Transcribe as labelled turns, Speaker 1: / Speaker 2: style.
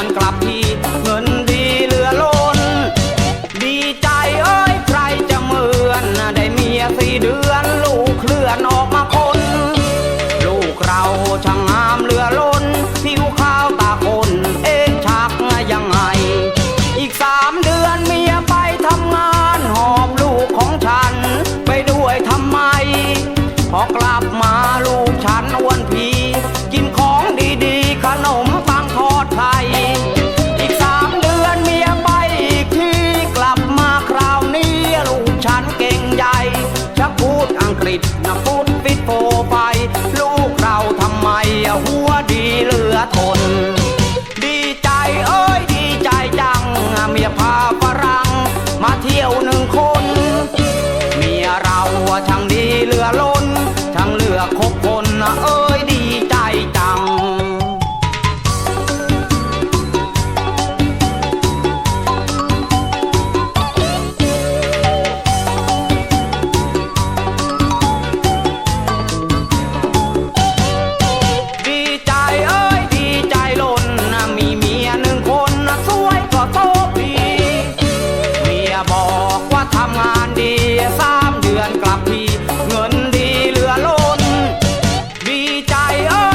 Speaker 1: อนกลับที่เงินดีเหลือล้น ดีใจเอ้ยใครจะเหมือนได้เมียสี่เดือน ลูกเคลื่อนออกมาคน ลูกเราช่างงามเหลือ งกฤษนะฟุตฟิตโฟไปลูกเราทำไมหัวดีเหลือทน ดีใจเอ้ยดีใจจัง เมียพาฝรั่งมาเที่ยวหนึ่งคน เมียเราช่างดีเหลือล้นช่างเหลือคบคนเอ้ Oh. are.